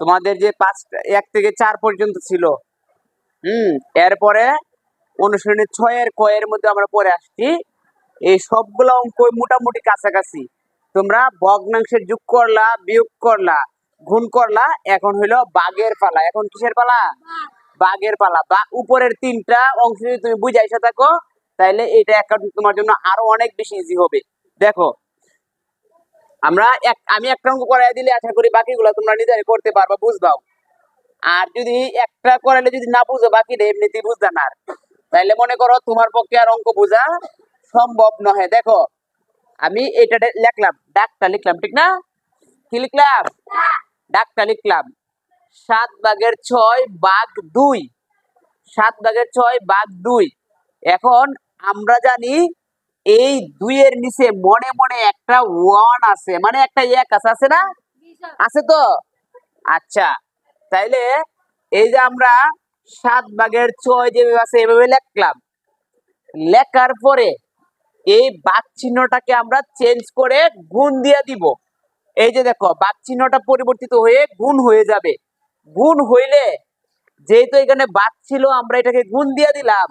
তোমাদের যে পাঁচ, এক থেকে চার পর্যন্ত ছিল। হুম, এরপরে অনুশীলনী ছয়ের কয়ের মধ্যে আমরা পরে আসছি। এই সবগুলো অঙ্ক মোটামুটি কাছাকাছি। তোমরা ভগ্নাংশের যোগ করলা, বিয়োগ করলা, গুণ করলা, এখন হইল বাঘের পালা। এখন কিসের পালা? বাঘের পালা। বা উপরের তিনটা অংশ যদি তুমি বুঝাইসা থাকো, তাইলে এটা অ্যাকাউন্ট তোমার জন্য আরও অনেক বেশি ইজি হবে। দেখো আমরা এক আমি একটা অঙ্ক করাই দিলে আশা করি বাকিগুলো তোমরা নিজেরাই করতে পারবা, বুঝবাও। আর যদি একটা করাইলে যদি না বুঝো, বাকিটা এমনিতেই বুঝবা না। তাইলে মনে করো তোমার পক্ষে আর অঙ্ক বোঝা সম্ভব নহে। দেখো, আমি এটা লিখলাম, ডাকটা লিখলাম, ঠিক না? কি লিখলাম? ডাকটা লিখলাম। সাত ভাগের ছয় বাঘ দুই। সাত ভাগের ছয় বাঘ দুই। এখন আমরা জানি এই দুইয়ের নিচে মনে মনে একটা ওয়ান আছে। মানে একটা এক আছে আছে না? আছে তো? আচ্ছা তাইলে এই যে আমরা সাত ভাগের ছয় যেভাবে আছে, এভাবে লিখলাম। লেখার পরে এই বাঘ চিহ্নটাকে আমরা চেঞ্জ করে গুণ দিয়ে দিব। এই যে দেখো বাঘ চিহ্নটা পরিবর্তিত হয়ে গুণ হয়ে যাবে। গুণ হইলে যেহেতু এখানে বাদ ছিল, আমরা এটাকে গুণ দিয়ে দিলাম।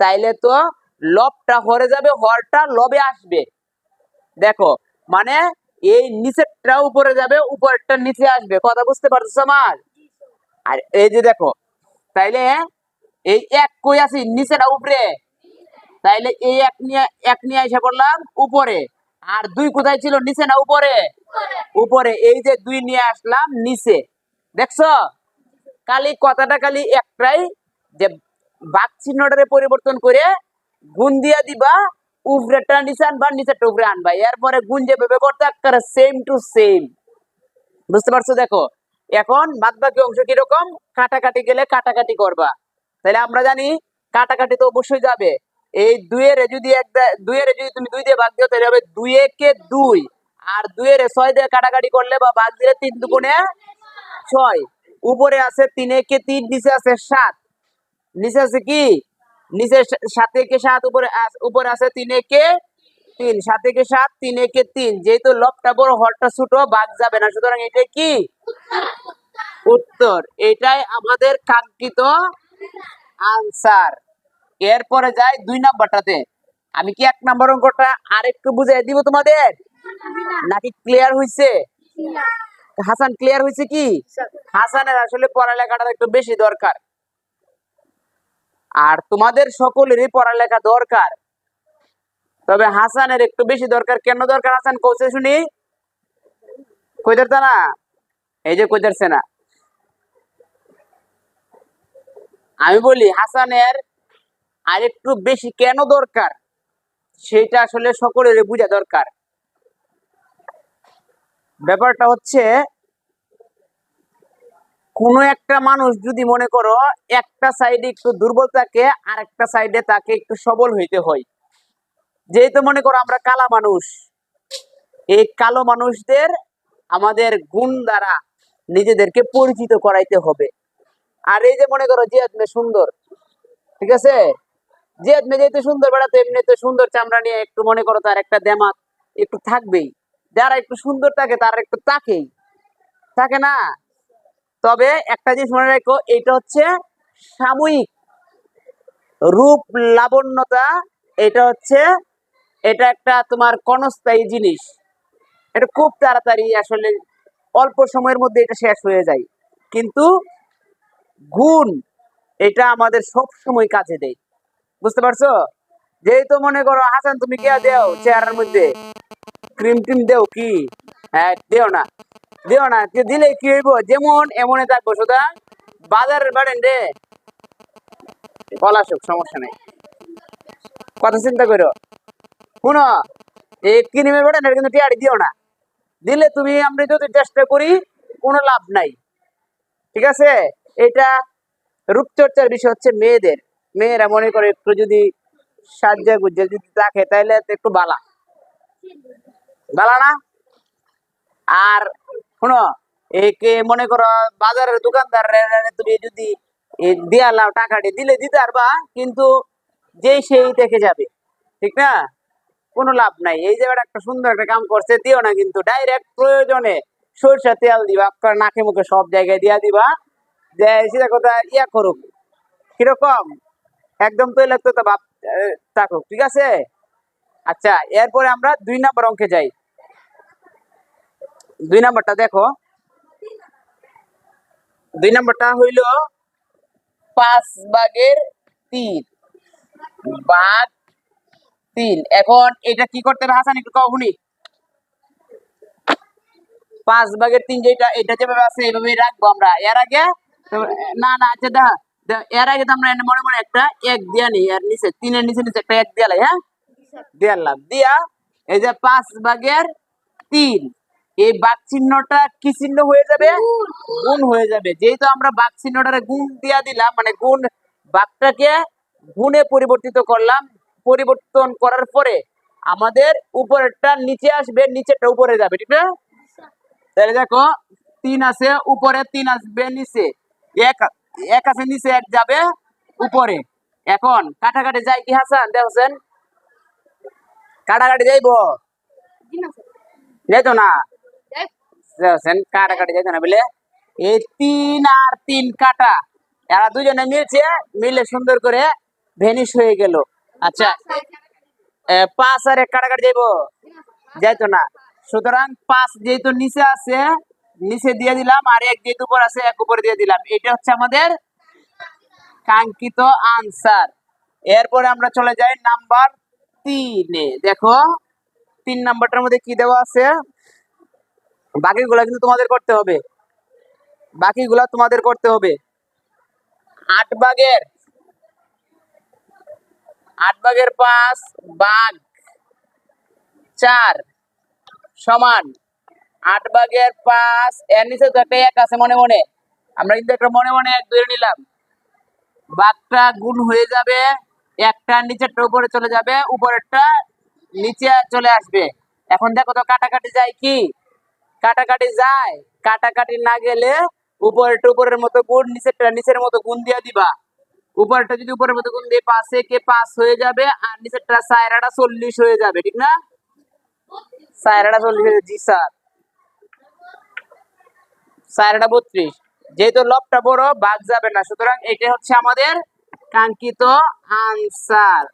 তাইলে তো লবটা হরে যাবে, হরটা লবে আসবে। দেখো মানে এই নিচেরটা উপরে যাবে, উপরেরটা নিচে আসবে। কথা বুঝতে পারছ আমার? আর এই যে দেখো, তাইলে এই এক কই আছি? নিচেটা উপরে? তাইলে এই এক নিয়ে এক নিয়ে এসে পড়লাম উপরে। আর দুই কোথায় ছিল? নিচে না উপরে? উপরে। এই যে দুই নিয়ে আসলাম নিচে। দেখছ? কালি কথাটা খালি একটাই, যে বাক চিহ্নটারে পরিবর্তন করে গুণ দিয়া দিবা উপরেরটা নিচে আনবা নিচেরটা উপরে আনবা। এরপরে গুণ যেভাবে করতে একটা সেম টু সেম বুঝতে পারছ? দেখো, এখন বাদ বাকি অংশ কীরকম? কাটাকাটি গেলে কাটাকাটি করবা। তাহলে আমরা জানি কাটাকাটি তো অবশ্যই যাবে। এই দুইয়ের যদি এক দুইয়ের যদি তুমি দুই দিয়ে ভাগ দিও, তাহলে হবে দুই একে দুই। আর দুইয়ের ছয় দিয়ে কাটাকাটি করলে বা ভাগ দিলে তিন দুগুণে ছয়। উপরে আছে তিন একে তিন, নিচে আছে সাত। নিচে আছে কি? নিচে সা- সাত একে সাত উপরে উপরে আছে তিন একে তিন। সাত একে সাত তিন একে তিন। যেহেতু লবটা বড় হরটা ছোট ভাগ যাবে না। সুতরাং এটা কি? উত্তর। এটাই আমাদের কাঙ্ক্ষিত আনসার এরপরে যাই দুই নাম্বারটাতে। আমি কি এক নাম্বার অঙ্কটা আরেকটু বুঝাই দিব তোমাদের? নাকি ক্লিয়ার হইছে? হাসান ক্লিয়ার হয়েছে কি? হাসানের আসলে পড়ালেখাটা একটু বেশি দরকার। আর তোমাদের সকলেরই পড়ালেখা দরকার। তবে হাসানের একটু বেশি দরকার। কেন দরকার হাসান? কৌশে শুনি। কইদারতা না? এই যে কইদারছে না? আমি বলি, হাসানের আর একটু বেশি কেন দরকার? সেটা আসলে সকলের বোঝা দরকার। ব্যাপারটা হচ্ছে কোন একটা মানুষ যদি মনে করো একটা সাইডে একটু দুর্বল থাকে আর একটা সাইডে তাকে একটু সবল হইতে হয়। যেহেতু মনে করো আমরা কালা মানুষ, এই কালো মানুষদের আমাদের গুণ দ্বারা নিজেদেরকে পরিচিত করাইতে হবে। আর এই যে মনে করো জিয়াদ মেয়ে সুন্দর, ঠিক আছে? জিয়াদ মেয়ে যেহেতু সুন্দর বেড়াতে এমনি তো সুন্দর চামড়া নিয়ে একটু মনে করো তার একটা দেমাক একটু থাকবেই। যারা একটু সুন্দর থাকে তারা একটু তাকেই। থাকে না? তবে একটা জিনিস মনে রাখো, এটা হচ্ছে সাময়িক রূপ লাবণ্যতা, এটা হচ্ছে, এটা একটা তোমার ক্ষণস্থায়ী জিনিস। এটা খুব তাড়াতাড়ি আসলে অল্প সময়ের মধ্যে এটা শেষ হয়ে যায়। কিন্তু গুণ এটা আমাদের সব সময় কাজে দেয়। বুঝতে পারছ? যেহেতু মনে করো, হাসান, তুমি কে দেও? চেহারার মধ্যে। ক্রিম টিম দেও কি? হ্যাঁ দেও না। দেও না দিলে কি হইব? যেমন এমনই থাকব, সুতরাং বাজারের বাড়েন রে। পলাশক সমস্যা নেই। কথা চিন্তা করো। শুনো, এই ক্রিমের বাড়েন, এটা কিন্তু টিয়ারি দিও না। দিলে তুমি আমরা যদি চেষ্টা করি, কোনো লাভ নাই। ঠিক আছে? এটা রূপচর্চার বিষয় হচ্ছে মেয়েদের। মেয়েরা মনে করে একটু যদি সাজ্জা গুজ্জা যদি থাকে তাহলে একটু বালা। বালা না? আর শোনো মনে করো বাজারের দোকানদার তুমি যদি দিয়ালাও টাকাটি, দিলে দিতে পারবা, কিন্তু যেই সেই দেখে যাবে, ঠিক না? কোনো লাভ নাই। এই জায়গাটা একটা সুন্দর একটা কাম করছে, দিও না কিন্তু। ডাইরেক্ট প্রয়োজনে সরষের তেল দিবা, আপনার নাকে মুখে সব জায়গায় দিয়া দিবা যে সেটা কথা ইয়া করুক, কীরকম? একদম তৈলাক্ত ভাব থাকুক, ঠিক আছে? আচ্ছা এরপরে আমরা দুই নাম্বার অঙ্কে যাই। দুই নাম্বারটা দেখো। দুই নাম্বারটা হইল পাঁচ ভাগের তিন। ভাগ তিন। এখন এটা কি করতে হবে হাসান একটু কখনই পাঁচ ভাগের তিন যেটা এটা যেভাবে আছে এইভাবে রাখব আমরা। এর আগে না না আচ্ছা দেখা এর আগে তো আমরা মনে মনে একটা এক দিয়া নি এর নিচে তিনের নিচে নিচে একটা এক দিয়া লাই, হ্যাঁ? দিয়ালাম দিয়া এই যে পাঁচ ভাগের তিন। এই বাঘ চিহ্নটা কি চিহ্ন হয়ে যাবে? গুণ। হয়ে যাবে। যেহেতু আমরা বাঘ চিহ্নটারে গুণ দিয়া দিলাম মানে গুণ বাঘটাকে গুণে পরিবর্তিত করলাম পরিবর্তন করার পরে আমাদের উপরেরটা নিচে আসবে নিচেরটা উপরে যাবে ঠিক না? তাহলে দেখো তিন আছে উপরে তিন আসবে নিচে এক এক আছে নিচে এক যাবে উপরে। এখন কাটাকাটি যায় কি হাসান? দেখছেন কাটাকাটি যাইবো? যাইতো না? এই তিন আর তিন কাটা। এরা দুজনে মিলছে, মিলে সুন্দর করে ভেনিশ হয়ে গেল। আচ্ছা পাঁচ আর এক কাটাকাটি যাইবো? যাইতো না। সুতরাং পাঁচ যেহেতু নিচে আছে, নিচে দিয়ে দিলাম আর এক যেহেতু উপর আছে, এক উপরে দিয়ে দিলাম। এটা হচ্ছে আমাদের কাঙ্ক্ষিত আনসার এরপরে আমরা চলে যাই নাম্বার তিনে। দেখো, তিন নাম্বারটার মধ্যে কি দেওয়া আছে? বাকিগুলা কিন্তু তোমাদের করতে হবে। বাকিগুলা তোমাদের করতে হবে। আট ভাগের আট ভাগের পাঁচ বাঘ চার সমান আট ভাগের পাঁচ, এর নিচে তো একটা এক আছে মনে মনে। আমরা কিন্তু একটা মনে মনে এক ধরে নিলাম। বাঘটা গুণ হয়ে যাবে, একটা নিচেরটা উপরে চলে যাবে, উপরেরটা নিচে চলে আসবে। এখন দেখো তো কাটাকাটি যায় কি? কাটাকাটি যায়। কাটাকাটি না গেলে উপরেরটা উপরের মতো গুণ নিচেরটা নিচের মতো গুণ দিয়ে দিবা। উপরটা যদি উপরের মতো গুণ দিয়ে পাঁচে কে পাঁচ হয়ে যাবে আর নিচেরটা সায়রাটা চল্লিশ হয়ে যাবে, ঠিক না? সায়রাটা চল্লিশ হয়ে জি স্যার। সায়রাটা বত্রিশ। যেহেতু লবটা বড় বাদ যাবে না। সুতরাং এটা হচ্ছে আমাদের কাঙ্ক্ষিত আনসার